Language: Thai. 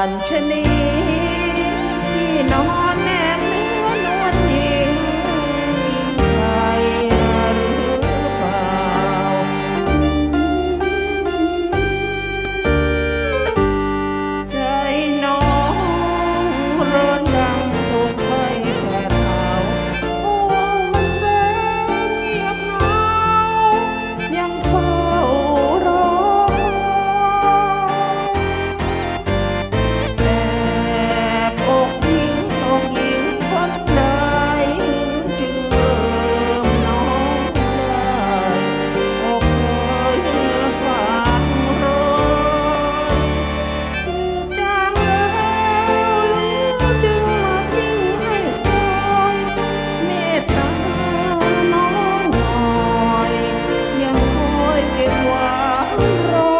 านชนีพี่นอนแน ร้อง